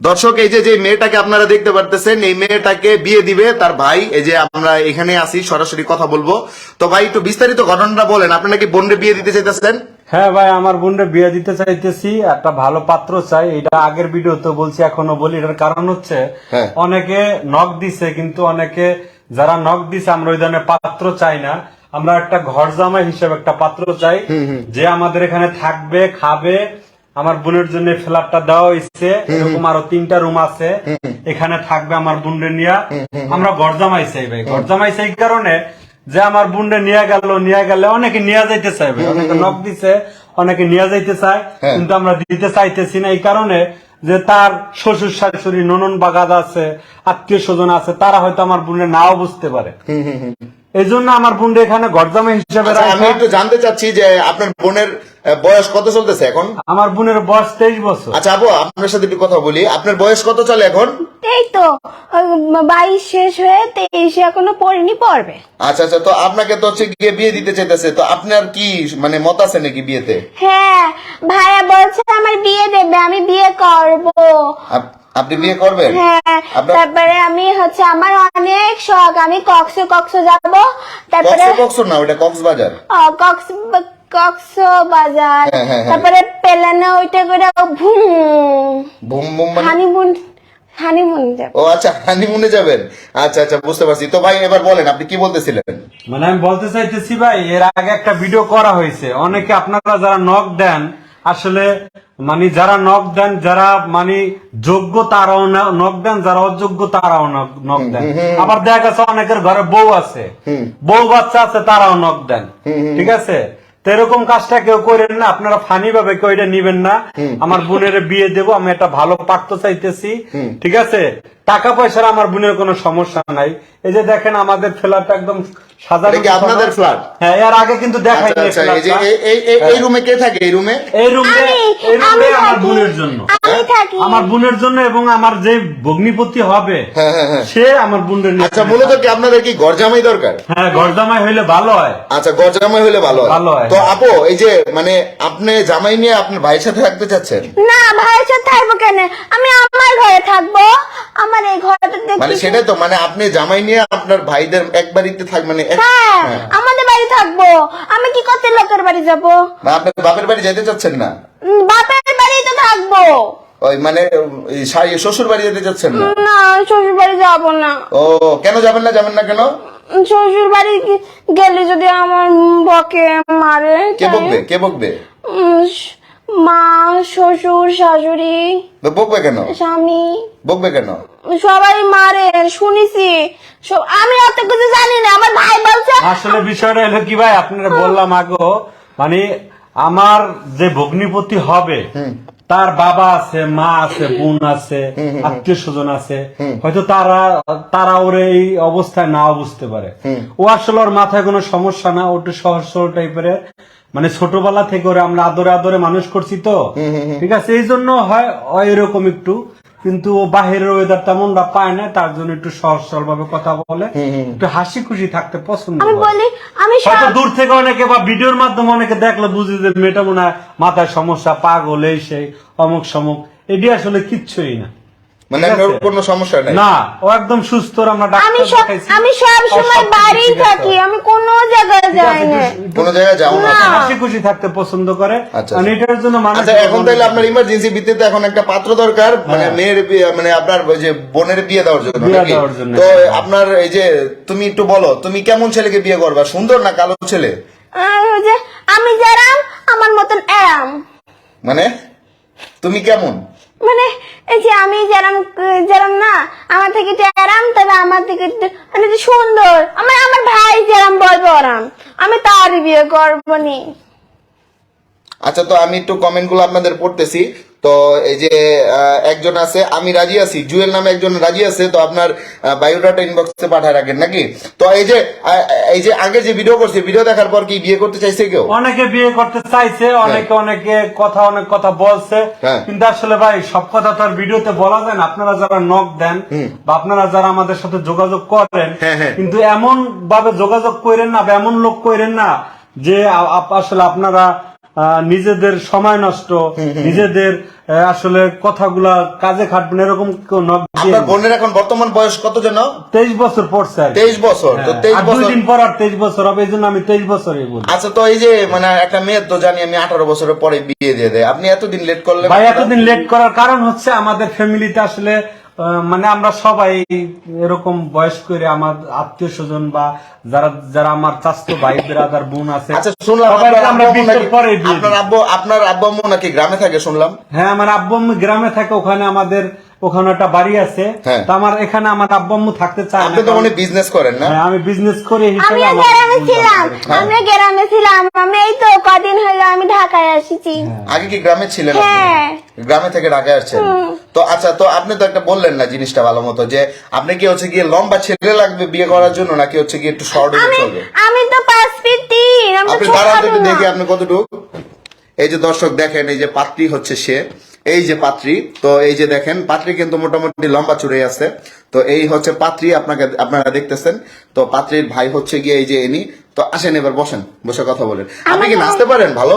দর্শক এই যে যে মেয়েটাকে আপনারা দেখতে পারতেছেন এই মেয়েটাকে বিয়ে দিবে তার ভাই। এই যে আমরা এখানে আসি সরাসরি কথা বলব। তো ভাই একটু বিস্তারিত ঘটনাটা বলেন। আপনি নাকি বোনরে বিয়ে দিতে চাইতেছেন? হ্যাঁ ভাই আমার বোনরে বিয়ে দিতে চাইতেছি। একটা ভালো পাত্র চাই। এটা আগের ভিডিও তো বলছি এখনও বলি। এটার কারণ হচ্ছে হ্যাঁ। অনেকে নখ দিছে কিন্তু অনেকে যারা নখ দিছে আমরা ওই ধরনের পাত্র চাই না। আমরা একটা ঘর জামাই হিসেবে একটা পাত্র চাই যে আমাদের এখানে থাকবে খাবে আমার বোনের জন্য ফ্ল্যাটটা দেওয়া হয়েছে। এরকম আরও তিনটা রুম আছে। এখানে থাকবে আমার বোনরে নিয়া। আমরা ঘর জামাই চাই ভাই। ঘর জামাই চাই এই কারণে যে আমার বুনরে নিয়ে গেল নিয়ে গেলে অনেকে নিয়ে যাইতে চাইবে অনেকে নক দিছে অনেকে নিয়ে যাইতে চায়। হ্যাঁ। কিন্তু আমরা দিতে চাইতেছি না। এই কারণে যে তার শ্বশুর শাশুড়ি ননন বাগাদ আছে আত্মীয় স্বজন আছে তারা হয়তো আমার বোনের নাও বুঝতে পারে। এই জন্য আমার বোনরে এখানে গরজামা হিসেবে আচ্ছা, আমি একটু জানতে চাচ্ছি যে আপনার বোনের বয়স কত চলতেছে এখন? আমার বোনের বয়স তেইশ বছর। আচ্ছা আপু আপনার সাথে একটু কথা বলি। আপনার বয়স কত চলে এখন? এই তো বাইশ শেষ হয়ে তেইশে এখনও পড়িনি পড়বে। আচ্ছা আচ্ছা তো আপনাকে তো হচ্ছে গিয়ে বিয়ে দিতে চাইতেছে। তো আপনার কি মানে মত আছে নাকি বিয়েতে? হ্যাঁ ভাইয়া বলছে আমার বিয়ে দেবে আমি বিয়ে করব। আপনি বিয়ে করবেন? হ্যাঁ তারপরে আমি হচ্ছে আমার অনেক শখ আমি কক্স কক্স যাব। তারপরে কক্স কক্স না ওটা কক্সবাজার। ও, কক্স কক্স বাজার। তারপরে পেলানে ওইটা করে ভুম। বুম বুম মানে হানিমুন হানিমুন যাব। ও আচ্ছা হানিমুনে যাবেন। আচ্ছা আচ্ছা বুঝতে পারছি। তো ভাই এবার বলেন আপনি কি বলতেছিলেন? মানে আমি বলতে চাইতেছি ভাই এর আগে একটা ভিডিও করা হয়েছে। অনেকে আপনারা যারা নক দেন আসলে মানে যারা নক দেন যারা মানে যোগ্য তারাও নক দেন যারা অযোগ্য তারাও নক দেন। আবার দেখা গেছে অনেকের ঘরে বউ আছে। বউ বাচ্চা আছে তারাও নক দেন। ঠিক আছে? তো এরকম কাজটা কেউ করেন না আপনারা ফানি ভাবে কেউ এটা নিবেন না। আমার বোনের বিয়ে দেবো আমি একটা ভালো পাত্র চাইতেছি। ঠিক আছে? টাকা পয়সার আমার বোনের কোনো সমস্যা নাই। এই যে দেখেন আমাদের ফ্ল্যাটটা একদম সাজানো কি আপনাদের flat? হ্যাঁ এর আগে কিন্তু দেখাই আচ্ছা আচ্ছা এই যে এই- এই এই- এই রুমে কে থাকে? এই রুমে এই রুমে এই রুমে আমার বোনের জন্য। আমি থাকি। আমার বোনের জন্য এবং আমার যে ভগ্নিপতি হবে হ্যাঁ, হ্যাঁ, হ্যাঁ। সে আমার বোনের আচ্ছা মূলত কি আপনাদের কি গরজামাই দরকার? হ্যাঁ হইলে ভালো হয়। আচ্ছা গরজামাই হলে ভালো হয়। ভালো হয়। তো আপু এই যে মানে আপনি জামাই নিয়ে আপনার ভাইয়ের সাথে থাকতে চাচ্ছেন? না ভাইয়ের সাথে থাকব কেন? আমি আমার ঘরে থাকব। আমার এই ঘরটা মানে সেটাই তো মানে আপনি জামাই নিয়ে আপনার ভাইদের এক বাড়িতে থাক মানে এক- হ্যাঁ হ্যাঁ। আমাদের বাড়ি থাকব। আমি কি করতে লোকের বাড়ি যাব? না, আপনার বাপের বাড়ি যেতে চাচ্ছেন না? বাপের বাড়ি তো থাকব। ওই মানে এই শাই- শ্বশুর বাড়ি যেতে চাচ্ছেন না? না শ্বশুর বাড়ি যাব না। ও কেন যাবেন না যাবেন না কেন? শ্বশুর বাড়ি গেলে যদি আমার বকে মারে কে তাই- বকবে কে বকবে? উম, শ- মা শ্বশুর শাশুড়ি তো বকবে কেন? স্বামী। বকবে কেন? সবাই মারে শুনেছি। আমি অত কিছু জানি না আমার ভাই বলছে আসলে বিষয়টা হলো কি ভাই? আপনারা বললাম আগো মানে আমার যে ভগ্নিপতি হবে তার বাবা আছে মা আছে বোন আছে আত্মীয় স্বজন আছে। হয়তো তারা তারা ওর এই অবস্থায় নাও বুঝতে পারে। ও আসলে ওর মাথায় কোনো সমস্যা না ওটু সহজ সরল টাইপের মানে ছোটবেলা থেকে ওরে আমরা আদরে আদরে মানুষ করছি তো। ঠিক আছে এই জন্য হয় এরকম একটু। কিন্তু ও বাহিরের ওয়েদার তেমনটা পায় না তার জন্য একটু সহজ সরল ভাবে কথা বলে একটু হাসি খুশি থাকতে পছন্দ আমি করে। বলি আমি হয়তো দূর থেকে অনেকে বা ভিডিওর মাধ্যমে অনেকে দেখলে বুঝে যে মেয়েটা মনে হয় মাথায় সমস্যা পাগল এই সেই অমুক সমুক এটি আসলে কিচ্ছুই না মানে আপনার কোনো সমস্যা নাই। না ও একদম সুস্থ আমরা আমি ডাক্তার সব দেখাইছি। আমি সব সময় সবকিছু বাড়ি ঠিক আছে। থাকি আমি কোনো জায়গায় যাই না। কোনো জায়গায় যাও না। না। হাসি খুশি থাকতে পছন্দ করে। আচ্ছা, আর এটার জন্য মানুষ আচ্ছা এখন তাহলে আপনার ইমার্জেন্সি ভিত্তিতে এখন একটা পাত্র দরকার মানে হ্যাঁ। মেয়ের বিয়ে- মানে আপনার ওই যে বোনের বিয়ে দেওয়ার জন্য বিয়ে নাকি? দেওয়ার জন্য। তো আপনার এই যে তুমি একটু বলো তুমি কেমন ছেলেকে বিয়ে করবা? সুন্দর না কালো ছেলে? আর ওই যে আমি যারাম আমার মতন এরাম। মানে? তুমি কেমন? মানে এই যে আমি যেরম যেরম না, আমার থেকে একটু আরাম তবে আমার থেকে মানে যে সুন্দর। আমার আমার ভাই যেরম বলব আরাম আমি তার বিয়ে করব নি। আচ্ছা তো আমি একটু কমেন্টগুলো আপনাদের পড়তেছি। তো এই যে একজন আছে আমি রাজি আছি। জুয়েল নামে একজন রাজি আছে তো আপনার বায়োডাটা ইনবক্সে পাঠায় রাখেন নাকি? তো এই যে এই যে আগে যে ভিডিও করছে ভিডিও দেখার পর কি বিয়ে করতে চাইছে কেউ? অনেকে বিয়ে করতে চাইছে অনেকে অনেকে কথা অনেক কথা বলছে। হ্যাঁ। কিন্তু আসলে ভাই সব কথা তো আর ভিডিওতে বলা যায় না। আপনারা যারা নক দেন বা আপনারা যারা আমাদের সাথে যোগাযোগ করেন হ্যাঁ, হ্যাঁ। কিন্তু এমন ভাবে যোগাযোগ করেন না বা এমন লোক করেন না যে আসলে আপনারা নিজেদের সময় নষ্ট নিজেদের আসলে কথাগুলা কাজে খাটবেন এরকম কেউ আপনার বোনের এখন বর্তমান বয়স কত যেন? তেইশ বছর পড়ছে তেইশ বছর তো হ্যাঁ, তেইশ বছর। দিন পর আর তেইশ বছর হবে এই জন্য আমি তেইশ বছরই বলি। আচ্ছা তো এই যে মানে একটা মেয়ের তো জানি আমি আঠারো বছরের পরে বিয়ে দিয়ে দেয়। আপনি এতদিন লেট করলেন? ভাই এতদিন লেট করার কারণ হচ্ছে আমাদের ফ্যামিলিতে আসলে মানে আমরা সবাই এরকম বয়স করে আমার আত্মীয় স্বজন বা যারা যারা আমার চাস্ত ভাই ব্রাদার বোন আছে আচ্ছা আপনার আমরা আব্বু নাকি- আপনার আব্বু আম্মু নাকি গ্রামে থাকে শুনলাম। হ্যাঁ আমার আব্বু আম্মু গ্রামে থাকে ওখানে আমাদের ওখানে একটা বাড়ি আছে। হ্যাঁ। তো আমার এখানে আমার আব্বু আম্মু থাকতে চায় না। আপনি তো মনে বিজনেস করেন না। হ্যাঁ, আমি বিজনেস করি হিসেবে গ্রামে ছিলাম। আমিও গ্রামে ছিলাম। আমি এই তো কদিন হলো আমি ঢাকায় এসেছি আগে কি গ্রামে ছিলেন হ্যাঁ। গ্রামে থেকে ঢাকায় আসছেন? তো আচ্ছা তো আপনি তো একটা বললেন না জিনিসটা ভালো মতো যে আপনি কি হচ্ছে গিয়ে লম্বা ছেলে লাগবে বিয়ে করার জন্য নাকি হচ্ছে গিয়ে একটু শর্ট হলে আমি চলবে? আমি তো পাঁচ ফিট তিন আমি আপনি দাঁড়ান একটু দেখি আপনি কতটুকু। এই যে দর্শক দেখেন এই যে পাত্রী হচ্ছে সে এই যে পাত্রী তো এই যে দেখেন পাত্রী কিন্তু মোটামুটি লম্বা চুড়ে আছে। তো এই হচ্ছে পাত্রী আপনাকে আপনারা দেখতেছেন। তো পাত্রীর ভাই হচ্ছে গিয়ে এই যে এনি তো আসেন এবার বসেন বসে কথা বলেন। আপনি কি নাচতে পারেন ভালো?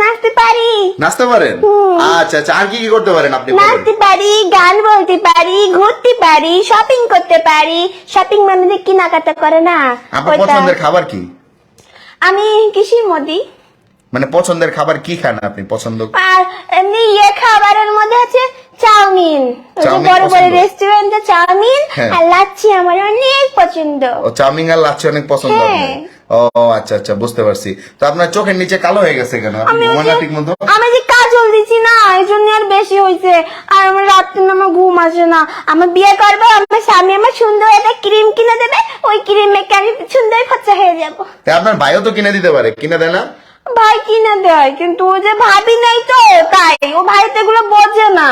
নাচতে পারি। নাচতে পারেন? আচ্ছা আচ্ছা আর কি কি করতে পারেন আপনি নাচতে পারি গান বলতে পারি ঘুরতে পারি শপিং করতে পারি। শপিং মানে কি কেনাকাটা করে না আপনার। পছন্দের খাবার কি? আমি কিসির মোদি। মানে পছন্দের খাবার কি খান আপনি? পছন্দ আর এমনি ইয়ে খাবারের মধ্যে আছে চাউমিন। বড় বড় রেস্টুরেন্টে চাউমিন হ্যাঁ। আর লাচ্ছি আমার অনেক পছন্দ। ও চাউমিন আর লাচ্ছি অনেক পছন্দ হ্যাঁ। ও আচ্ছা আচ্ছা বুঝতে পারছি। তো আপনার চোখের নিচে কালো হয়ে গেছে কেন? ঠিক মতো? আমি যে কাজল দিচ্ছি না এই জন্য আর বেশি হয়েছে আর আমার রাত্রে আমার ঘুম আসে না। আমার বিয়ে করব আমার স্বামী আমার সুন্দর একটা ক্রিম কিনে দেবে ওই ক্রিম মেখে আমি সুন্দর খরচা হয়ে যাব। আপনার ভাইও তো কিনে দিতে পারে। কিনে দেয় না? ভাই কিনে দেয় কিন্তু ও যে ভাবি নাই তো তাই ও ভাই তো এগুলো বোঝে না।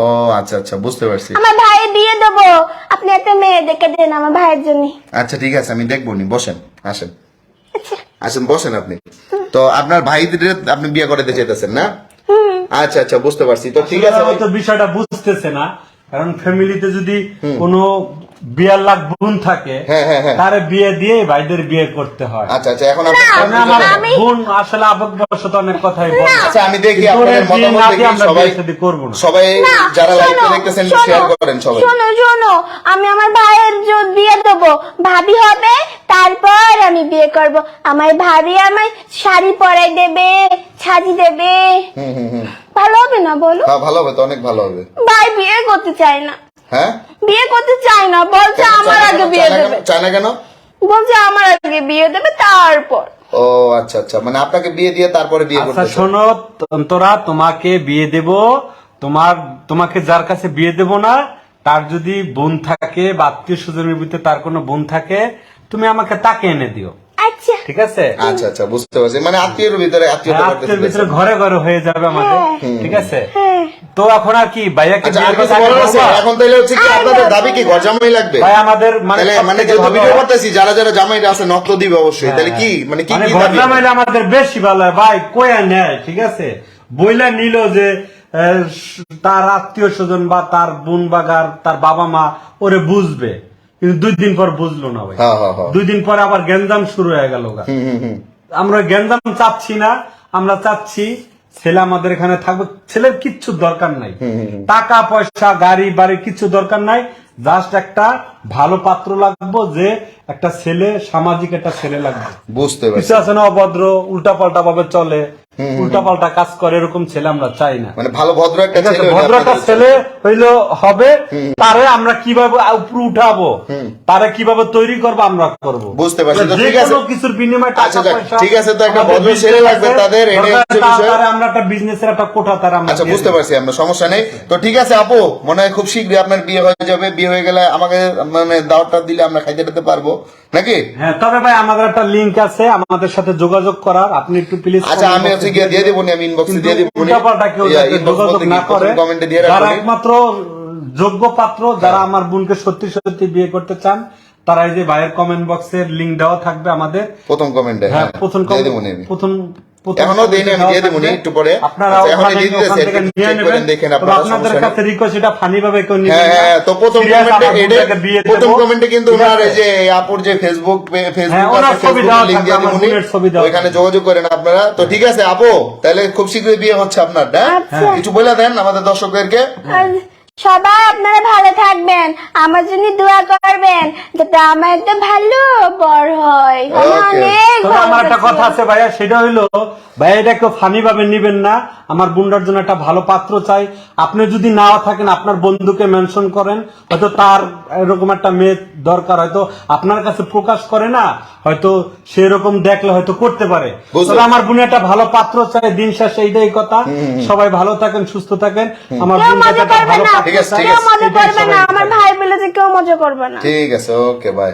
ও আচ্ছা আচ্ছা বুঝতে পারছি। আমার ভাইয়ের বিয়ে দেবো। আপনি একটা মেয়ে দেখে দেন আমার ভাইয়ের জন্য। আচ্ছা ঠিক আছে আমি দেখব নি বসেন আসেন। আসেন বসেন আপনি। তো আপনার ভাইদের আপনি বিয়ে করতে চাইতেছেন না? আচ্ছা আচ্ছা বুঝতে পারছি। তো ঠিক আছে হয়তো বিষয়টা বুঝতেছে না। কারণ ফ্যামিলিতে যদি কোনো বিয়ার লাখ বোন থাকে হ্যাঁ, হ্যাঁ, হ্যাঁ। তারে বিয়ে দিয়ে ভাইদের বিয়ে করতে হয়। আচ্ছা আচ্ছা এখন আমার আমি- বোন আসলে আবেগবশত অনেক কথাই বলে। আচ্ছা আমি দেখি আপনাদের মতামত দেখি সবাই করব না। সবাই যারা লাইভে দেখতেছেন শেয়ার করেন সবাই। শোনো শোনো আমি আমার ভাইয়ের জন্য বিয়ে দেবো। ভাবি হবে তারপর আমি বিয়ে করব। আমার ভাবি আমায় শাড়ি পরাই দেবে সাজি দেবে। হুম হুম হুম। ভালো হবে না বলো? হ্যাঁ ভালো হবে তো অনেক ভালো হবে। ভাই বিয়ে করতে চায় না। হ্যাঁ? বিয়ে করতে চায় না বলছে আমার আগে বিয়ে দেবে। কেন? চায়না কেন? বলছে আমার আগে বিয়ে দেবে তারপর। ও আচ্ছা আচ্ছা মানে আপনাকে বিয়ে দিয়ে তারপরে বিয়ে আচ্ছা করতে চায়। শোনো তোরা তোমাকে বিয়ে দেব তোমার তোমাকে যার কাছে বিয়ে দেব না তার যদি বোন থাকে বা আত্মীয় স্বজনের ভিতরে তার কোনো বোন থাকে তুমি আমাকে তাকে এনে দিও। আচ্ছা। ঠিক আছে? আচ্ছা আচ্ছা বুঝতে পারছি। মানে আত্মীয়ের ভিতরে আত্মীয়তা হ্যাঁ, আত্মীয়ের ভিতরে ঘরে ঘরে হয়ে যাবে আমাদের। ঠিক আছে? হ্যাঁ। তো এখন আর কি ভাইয়াকে আচ্ছা? এখন তাহলে হচ্ছে কি আপনাদের দাবি কি? ঘর জামাই লাগবে? ভাই আমাদের মানে মানে ভিডিও করতেছি যারা যারা জামাই আছে নক তো দিবে অবশ্যই তাহলে কি মানে কি মানে কি দাবি? আমাদের বেশি ভালো হয়। ভাই কয়া নেয় ঠিক আছে? বইলা নিল যে আহ, তার আত্মীয় স্বজন বা তার বোন বাগার তার বাবা মা ওরে বুঝবে। কিন্তু দুই দিন পর বুঝলো না ভাই। হ্যাঁ হ্যাঁ হ্যাঁ। দুই দিন পরে আবার গ্যাঞ্জাম শুরু হয়ে গেল আমরা গ্যাঞ্জাম চাচ্ছি না আমরা চাচ্ছি ছেলে আমাদের এখানে থাকবে ছেলের কিচ্ছু দরকার নাই। টাকা পয়সা গাড়ি বাড়ি কিচ্ছু দরকার নাই। জাস্ট একটা ভালো পাত্র লাগবো যে একটা ছেলে সামাজিক একটা ছেলে লাগবে। বুঝতে কিছু আছে না অভদ্র উল্টা পাল্টা ভাবে চলে। উল্টা পাল্টা কাজ করে এরকম ছেলে আমরা চাই না। মানে ভালো ভদ্র একটা ছেলে ভদ্র একটা ছেলে হইল হবে তারে আমরা কীভাবে উপরে উঠাবো? তারে কীভাবে তৈরি করব আমরা করব? বুঝতে পারছি। তো ঠিক আছে। কিছুর বিনিময়ে আচ্ছা, ঠিক আছে, তো একটা ভদ্র ছেলে লাগবে তাদের, আমরা একটা বিজনেসের একটা কোঠা তারা আমরা আচ্ছা বুঝতে পারছি আমরা সমস্যা নেই। তো ঠিক আছে আপু মনে হয় খুব শীঘ্রই আপনার বিয়ে হয়ে যাবে। বিয়ে হয়ে গেলে আমাকে মানে দাওয়াতটা দিলে আমরা খাইতে দিতে পারব। নাকি? হ্যাঁ তবে ভাই আমাদের একটা লিংক আছে আমাদের সাথে যোগাযোগ করার। আপনি একটু প্লিজ আচ্ছা আমি হচ্ছে গিয়ে দিয়ে দেবো আমি ইনবক্সে দিয়ে দেবো। না করে কমেন্টে দিয়ে যারা রাখবেন একমাত্র যোগ্য পাত্র যারা আমার বোনকে সত্যি সত্যি বিয়ে করতে চান তারা এই যে ভাইয়ের কমেন্ট বক্সের লিঙ্ক দেওয়া থাকবে আমাদের। প্রথম কমেন্টে হ্যাঁ প্রথম আমি। প্রথম প্রথম এখনও দেইনি, আমি দিয়ে দেবো একটু পরে। আপনারা আচ্ছা, এখনই দিয়ে দিতেছি, ওখান থেকে একটু নিয়ে check নেবেন। করেন, দেখেন আপনারা, আপনাদের কাছে রিকোয়েস্ট এটা ফানি ভাবে কেউ হ্যাঁ হ্যাঁ তো প্রথম কমেন্টে আমার এডে বোনটাকে বিয়ে প্রথম কমেন্টে কিন্তু ওনার যে আপুর যে ফেসবুক হ্যাঁ, ফেসবুক আছে ফেসবুক লিংক দিয়ে আমার দিবনি। বোনের ছবি দেওয়া ওইখানে যোগাযোগ করেন আপনারা। তো ঠিক আছে আপু তাহলে খুব শীঘ্রই বিয়ে হচ্ছে আপনার হ্যাঁ আচ্ছা। কিছু বলে দেন আমাদের দর্শকদেরকে। সবাই আপনারা ভালো থাকবেন। আমার জন্য দোয়া করবেন যাতে আমার একটা ভালো বড় হয়। অনেক আমার একটা কথা আছে ভাইয়া সেটা হইল ভাইয়া এটা একটু ফানি ভাবে নিবেন না। আমার বুন্ডার জন্য একটা ভালো পাত্র চাই। আপনি যদি না থাকেন আপনার বন্ধুকে মেনশন করেন। হয়তো তার এরকম একটা মেয়ে দরকার হয়তো আপনার কাছে প্রকাশ করে না হয়তো সেরকম দেখলে হয়তো করতে পারে। তবে আমার বোন একটা ভালো পাত্র চাই দিন শেষে এইটাই কথা। সবাই ভালো থাকেন সুস্থ থাকেন। আমার বোন বোনটাকে মজা করবে ভালো না। ঠিক আছে। ঠিক আছে। মজা এটাই করবে না। সবাই আমার। ভাই বলেছে কেউ মজা করবে না। ঠিক আছে ওকে বাই।